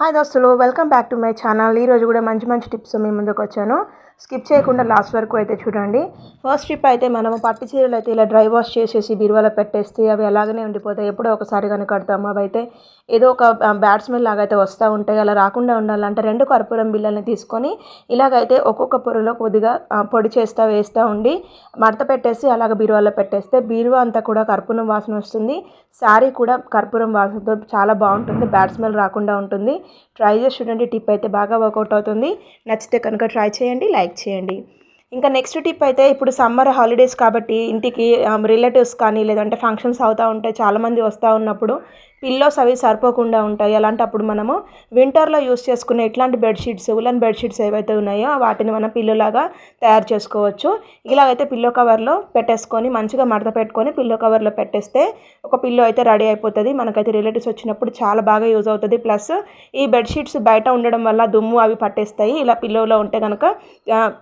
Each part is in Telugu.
హాయ్ దోస్తులు welcome back to my channel. ఈరోజు కూడా మంచి మంచి టిప్స్ మీ ముందుకు వచ్చాను. స్కిప్ చేయకుండా లాస్ట్ వరకు అయితే చూడండి. ఫస్ట్ టిప్ అయితే మనము పట్టు చీరలు అయితే ఇలా డ్రై వాష్ చేసేసి బీరువాలో పెట్టేస్తే అవి అలాగనే ఉండిపోతాయి. ఎప్పుడో ఒకసారి కనుక కడతాము అవి అయితే ఏదో ఒక బ్యాడ్ స్మెల్ లాగా అయితే వస్తూ ఉంటాయి. అలా రాకుండా ఉండాలంటే రెండు కర్పూరం బిళ్ళని తీసుకొని ఇలాగైతే ఒక్కొక్క పొరలో కొద్దిగా పొడి చేస్తూ వేస్తూ ఉండి మడత పెట్టేసి అలాగ బీరువాలో పెట్టేస్తే బీరువా అంతా కూడా కర్పూరం వాసన వస్తుంది. శారీ కూడా కర్పూరం వాసనతో చాలా బాగుంటుంది. బ్యాడ్ స్మెల్ రాకుండా ఉంటుంది. ట్రై చేసి చూడండి. టిప్ అయితే బాగా వర్కౌట్ అవుతుంది. నచ్చితే కనుక ట్రై చేయండి లైక్ చేయండి. ఇంకా నెక్స్ట్ టిప్ అయితే ఇప్పుడు సమ్మర్ హాలిడేస్ కాబట్టి ఇంటికి రిలేటివ్స్ కానీ లేదంటే ఫంక్షన్స్ అవుతూ ఉంటాయి చాలామంది వస్తూ ఉన్నప్పుడు పిల్లోస్ అవి సరిపోకుండా ఉంటాయి. అలాంటప్పుడు మనము వింటర్లో యూస్ చేసుకునే ఇట్లాంటి బెడ్షీట్స్ ఉలన్ బెడ్షీట్స్ ఏవైతే ఉన్నాయో వాటిని మనం పిల్లోలాగా తయారు చేసుకోవచ్చు. ఇలాగైతే పిల్లో కవర్లో పెట్టేసుకొని మంచిగా మడత పెట్టుకొని పిల్లో కవర్లో పెట్టేస్తే ఒక పిల్లో అయితే రెడీ అయిపోతుంది. మనకైతే రిలేటివ్స్ వచ్చినప్పుడు చాలా బాగా యూజ్ అవుతుంది. ప్లస్ ఈ బెడ్షీట్స్ బయట ఉండడం వల్ల దుమ్ము అవి పట్టేస్తాయి. ఇలా పిల్లోలో ఉంటే కనుక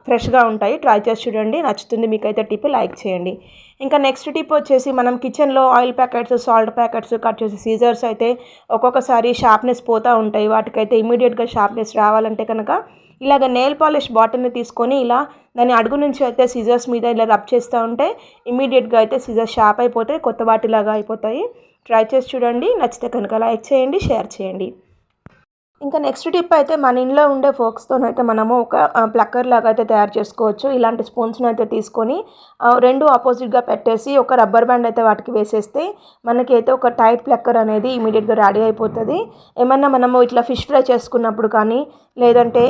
ఫ్రెష్గా ఉంటాయి. ట్రై చేసి చూడండి. నచ్చుతుంది మీకైతే టిప్ లైక్ చేయండి. ఇంకా నెక్స్ట్ టిప్ వచ్చేసి మనం కిచెన్లో oil packets salt packets cut చేసే సీజర్స్ అయితే ఒక్కొక్కసారి షార్ప్నెస్ పోతూ ఉంటాయి. వాటికైతే ఇమీడియట్గా షార్ప్నెస్ రావాలంటే కనుక ఇలాగ నెయిల్ పాలిష్ బాటిల్ని తీసుకొని ఇలా దాని అడుగు నుంచి అయితే సీజర్స్ మీద ఇలా రబ్ చేస్తూ ఉంటే ఇమీడియట్గా అయితే సీజర్స్ షార్ప్ అయిపోతాయి. కొత్త వాటిలాగా అయిపోతాయి. ట్రై చేసి చూడండి. నచ్చితే కనుక లైక్ చేయండి షేర్ చేయండి. ఇంకా నెక్స్ట్ టిప్ అయితే మన ఇంట్లో ఉండే ఫోక్స్తోనైతే మనము ఒక ప్లక్కర్ లాగా అయితే తయారు చేసుకోవచ్చు. ఇలాంటి స్పూన్స్ని అయితే తీసుకొని రెండు ఆపోజిట్గా పెట్టేసి ఒక రబ్బర్ బ్యాండ్ అయితే వాటికి వేసేస్తే మనకి అయితే ఒక టైట్ ప్లక్కర్ అనేది ఇమీడియట్గా రెడీ అయిపోతుంది. ఏమన్నా మనము ఇట్లా ఫిష్ ఫ్రై చేసుకున్నప్పుడు కానీ లేదంటే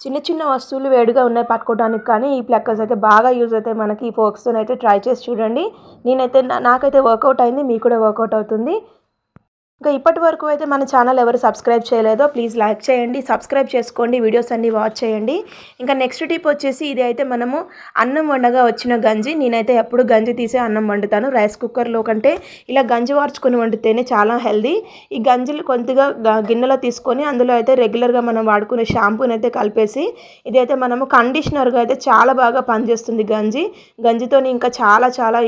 చిన్న చిన్న వస్తువులు వేడిగా ఉన్నాయి పట్టుకోవడానికి కానీ ఈ ప్లక్కర్స్ అయితే బాగా యూజ్ అవుతాయి మనకి ఈ ఫోక్స్తో అయితే ట్రై చేసి చూడండి. నేనైతే నాకైతే వర్కౌట్ అయింది మీకు కూడా వర్కౌట్ అవుతుంది. ఇంకా ఇప్పటి వరకు అయితే మన ఛానల్ ఎవరు సబ్స్క్రైబ్ చేయలేదో ప్లీజ్ లైక్ చేయండి సబ్స్క్రైబ్ చేసుకోండి వీడియోస్ అన్ని వాచ్ చేయండి. ఇంకా నెక్స్ట్ టిప్ వచ్చేసి ఇది అయితే మనము అన్నం వండగా వచ్చిన గంజి. నేనైతే ఎప్పుడు గంజి తీసే అన్నం వండుతాను. రైస్ కుక్కర్లో కంటే ఇలా గంజి వార్చుకొని వండితేనే చాలా హెల్దీ. ఈ గంజిలు కొద్దిగా గ- గిన్నెలో తీసుకొని అందులో అయితే రెగ్యులర్గా మనం వాడుకునే షాంపూని అయితే కలిపేసి ఇదైతే మనము కండిషనర్గా అయితే చాలా బాగా పనిచేస్తుంది గంజి. గంజితోని ఇంకా చాలా చాలా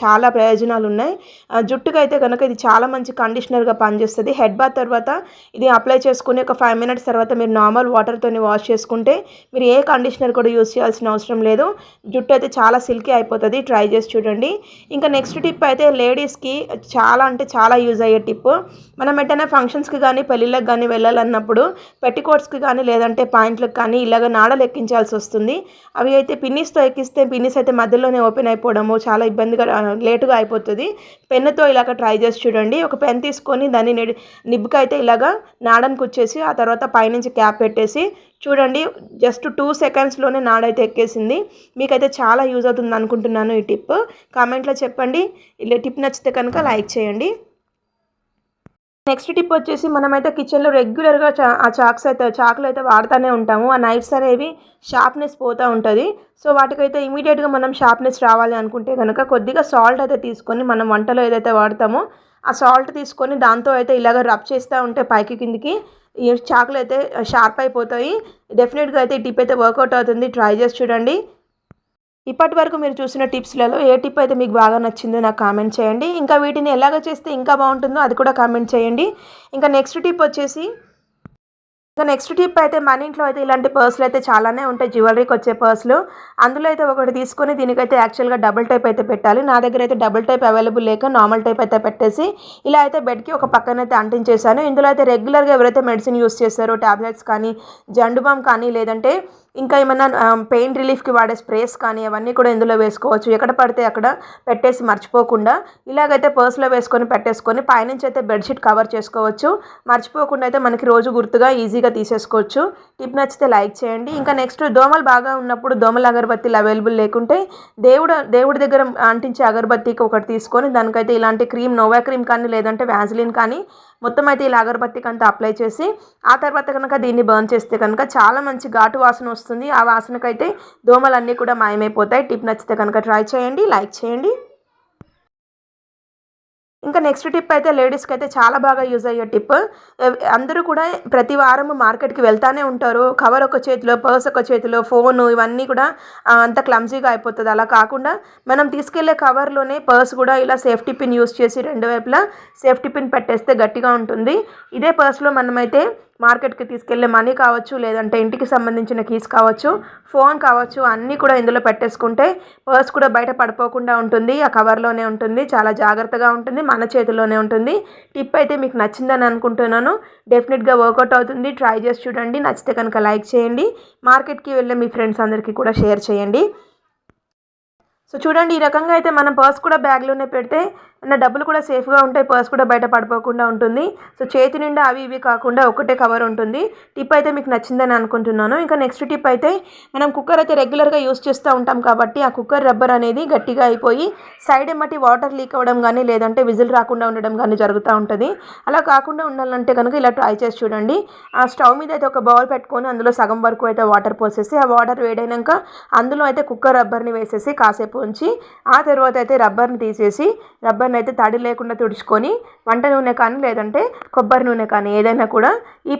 చాలా ప్రయోజనాలు ఉన్నాయి ఆ, జుట్టుకు అయితే కనుక ఇది చాలా మంచి కండిషనర్గా పనిచేస్తుంది. హెడ్ బాత్ తర్వాత ఇది అప్లై చేసుకుని ఒక ఫైవ్ మినిట్స్ తర్వాత మీరు నార్మల్ వాటర్తోని వాష్ చేసుకుంటే మీరు ఏ కండిషనర్ కూడా యూస్ చేయాల్సిన అవసరం లేదు. జుట్టు అయితే చాలా సిల్కీ అయిపోతుంది. ట్రై చేసి చూడండి. ఇంకా నెక్స్ట్ టిప్ అయితే లేడీస్కి చాలా అంటే చాలా యూజ్ అయ్యే టిప్. మనం ఎట్టైనా ఫంక్షన్స్కి కానీ పెళ్ళిళ్ళకి కానీ వెళ్ళాలన్నప్పుడు పెట్టికోట్స్కి కానీ లేదంటే పాయింట్లకు కానీ ఇలాగ నాడలు ఎక్కించాల్సి వస్తుంది. అవి అయితే పిన్నిస్తో ఎక్కిస్తే పిన్నిస్ అయితే మధ్యలోనే ఓపెన్ అయిపోవడము చాలా ఇబ్బందిగా లేటుగా అయిపోతుంది. పెన్నుతో ఇలాగ ట్రై చేసి చూడండి. ఒక పెన్ తీసుకొని దాన్ని నెడి నిబ్బుకి అయితే ఇలాగా నాడనికి వచ్చేసి ఆ తర్వాత పైనుంచి క్యాప్ పెట్టేసి చూడండి జస్ట్ టూ సెకండ్స్లోనే నాడైతే ఎక్కేసింది. మీకైతే చాలా యూజ్ అవుతుంది అనుకుంటున్నాను ఈ టిప్. కామెంట్లో చెప్పండి. ఇలా టిప్ నచ్చితే కనుక లైక్ చేయండి. నెక్స్ట్ టిప్ వచ్చేసి మనమైతే కిచెన్లో రెగ్యులర్గా చా ఆ చాక్స్ అయితే చాకులు అయితే వాడుతూనే ఉంటాము. ఆ నైఫ్స్ అనేవి షార్ప్నెస్ పోతూ ఉంటుంది. సో వాటికైతే ఇమీడియట్గా మనం షార్ప్నెస్ రావాలి అనుకుంటే కనుక కొద్దిగా సాల్ట్ అయితే తీసుకొని మనం వంటలో ఏదైతే వాడతామో ఆ సాల్ట్ తీసుకొని దాంతో అయితే ఇలాగ రబ్ చేస్తూ ఉంటే పైకి కిందికి ఈ చాకులు అయితే షార్ప్ అయిపోతాయి. డెఫినెట్గా అయితే ఈ టిప్ అయితే వర్కౌట్ అవుతుంది. ట్రై చేసి చూడండి. ఇప్పటి వరకు మీరు చూసిన టిప్స్లలో ఏ టిప్ అయితే మీకు బాగా నచ్చిందో నాకు కామెంట్ చేయండి. ఇంకా వీటిని ఎలాగ చేస్తే ఇంకా బాగుంటుందో అది కూడా కామెంట్ చేయండి. ఇంకా నెక్స్ట్ టిప్ వచ్చేసి ఇంకా నెక్స్ట్ టిప్ అయితే మన ఇంట్లో అయితే ఇలాంటి పర్సులు అయితే చాలానే ఉంటాయి. జ్యువెలరీకి వచ్చే పర్సులు. అందులో అయితే ఒకటి తీసుకొని దీనికైతే యాక్చువల్గా డబుల్ టైప్ అయితే పెట్టాలి. నా దగ్గర అయితే డబుల్ టైప్ అవైలబుల్ లేక నార్మల్ టైప్ అయితే పెట్టేసి ఇలా అయితే బెడ్కి ఒక పక్కన అయితే అంటించేసాను ఇందులో అయితే రెగ్యులర్గా ఎవరైతే మెడిసిన్ యూస్ చేస్తారో టాబ్లెట్స్ కానీ జండు బామ్ కానీ లేదంటే ఇంకా ఏమైనా పెయిన్ రిలీఫ్కి వాడే స్ప్రేస్ కానీ అవన్నీ కూడా ఇందులో వేసుకోవచ్చు. ఎక్కడ పడితే అక్కడ పెట్టేసి మర్చిపోకుండా ఇలాగైతే పర్స్లో వేసుకొని పెట్టేసుకొని పైనుంచి అయితే బెడ్షీట్ కవర్ చేసుకోవచ్చు. మర్చిపోకుండా అయితే మనకి రోజు గుర్తుగా ఈజీగా తీసేసుకోవచ్చు. టిప్ నచ్చితే లైక్ చేయండి. ఇంకా నెక్స్ట్ దోమలు బాగా ఉన్నప్పుడు దోమల అగరబత్తీలు అవైలబుల్ లేకుంటే దేవుడు దేవుడి దగ్గర అంటించే అగరబత్తికి ఒకటి తీసుకొని దానికైతే ఇలాంటి క్రీమ్ నోవా క్రీమ్ కానీ లేదంటే వ్యాజిలిన్ కానీ మొత్తం అయితే ఇలా అగరబత్తికి అంతా అప్లై చేసి ఆ తర్వాత కనుక దీన్ని బర్న్ చేస్తే కనుక చాలా మంచి ఘాటు వాసన వస్తుంది. ఆ వాసనకైతే దోమలన్నీ కూడా మాయమైపోతాయి. టిప్ నచ్చితే కనుక ట్రై చేయండి లైక్ చేయండి. ఇంకా నెక్స్ట్ టిప్ అయితే లేడీస్కి అయితే చాలా బాగా యూజ్ అయ్యే టిప్. అందరూ కూడా ప్రతి వారం మార్కెట్కి వెళ్తానే ఉంటారు. కవర్ ఒక చేతిలో పర్స్ ఒక చేతిలో ఫోను ఇవన్నీ కూడా అంత క్లమ్జీగా అయిపోతుంది. అలా కాకుండా మనం తీసుకెళ్ళే కవర్లోనే పర్స్ కూడా ఇలా సేఫ్టీ పిన్ యూస్ చేసి రెండు వైపులా సేఫ్టీ పిన్ పెట్టేస్తే గట్టిగా ఉంటుంది. ఇదే పర్స్లో మనమైతే మార్కెట్కి తీసుకెళ్ళే మనీ కావచ్చు లేదంటే ఇంటికి సంబంధించిన కీస్ కావచ్చు ఫోన్ కావచ్చు అన్నీ కూడా ఇందులో పెట్టేసుకుంటే పర్స్ కూడా బయట పడిపోకుండా ఉంటుంది. ఆ కవర్లోనే ఉంటుంది. చాలా జాగ్రత్తగా ఉంటుంది. మన చేతిలోనే ఉంటుంది. టిప్ అయితే మీకు నచ్చిందని అనుకుంటున్నాను. డెఫినెట్గా వర్కౌట్ అవుతుంది. ట్రై చేసి చూడండి. నచ్చితే కనుక లైక్ చేయండి. మార్కెట్కి వెళ్ళే మీ ఫ్రెండ్స్ అందరికీ కూడా షేర్ చేయండి. సో చూడండి ఈ రకంగా అయితే మనం పర్స్ కూడా బ్యాగ్లోనే పెడితే నా డబ్బులు కూడా సేఫ్గా ఉంటాయి పర్స్ కూడా బయట పడిపోకుండా ఉంటుంది. సో చేతి నిండా అవి ఇవి కాకుండా ఒకటే కవర్ ఉంటుంది. టిప్ అయితే మీకు నచ్చిందని అనుకుంటున్నాను. ఇంకా నెక్స్ట్ టిప్ అయితే మనం కుక్కర్ అయితే రెగ్యులర్గా యూస్ చేస్తూ ఉంటాం కాబట్టి ఆ కుక్కర్ రబ్బర్ అనేది గట్టిగా అయిపోయి సైడ్ ఎమ్మటి వాటర్ లీక్ అవ్వడం కానీ లేదంటే విజిల్ రాకుండా ఉండడం కానీ జరుగుతూ ఉంటుంది. అలా కాకుండా ఉండాలంటే కనుక ఇలా ట్రై చేసి చూడండి. ఆ స్టవ్ మీద అయితే ఒక బౌల్ పెట్టుకొని అందులో సగం వరకు అయితే వాటర్ పోసేసి ఆ వాటర్ వేడైనాక అందులో అయితే కుక్కర్ రబ్బర్ని వేసేసి కాసేపు ఉంచి ఆ తర్వాత అయితే రబ్బర్ని తీసేసి రబ్బర్ కొబ్బరిని అయితే తడి లేకుండా తుడుచుకొని వంట నూనె కానీ లేదంటే కొబ్బరి నూనె కానీ ఏదైనా కూడా ఈ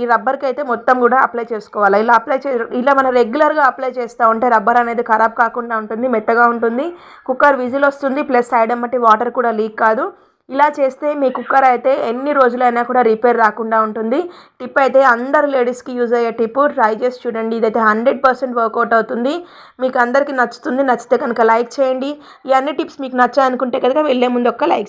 ఈ రబ్బర్కి అయితే మొత్తం కూడా అప్లై చేసుకోవాలి. ఇలా అప్లై చే ఇలా మనం రెగ్యులర్గా అప్లై చేస్తూ ఉంటే రబ్బర్ అనేది ఖరాబ్ కాకుండా ఉంటుంది మెత్తగా ఉంటుంది. కుక్కర్ విజిల్ వస్తుంది ప్లస్ సైడ్ అమ్మటి వాటర్ కూడా లీక్ కాదు. ఇలా చేస్తే మీ కుక్కర్ అయితే ఎన్ని రోజులైనా కూడా రిపేర్ రాకుండా ఉంటుంది. టిప్ అయితే అందరు లేడీస్కి యూజ్ అయ్యే టిప్. ట్రై చేసి చూడండి. ఇదైతే హండ్రెడ్ పర్సెంట్ వర్కౌట్ అవుతుంది. మీకు అందరికీ నచ్చుతుంది. నచ్చితే కనుక లైక్ చేయండి. ఈ అన్ని టిప్స్ మీకు నచ్చాయనుకుంటే కనుక వెళ్ళే ముందు ఒక్క లైక్ చేయండి.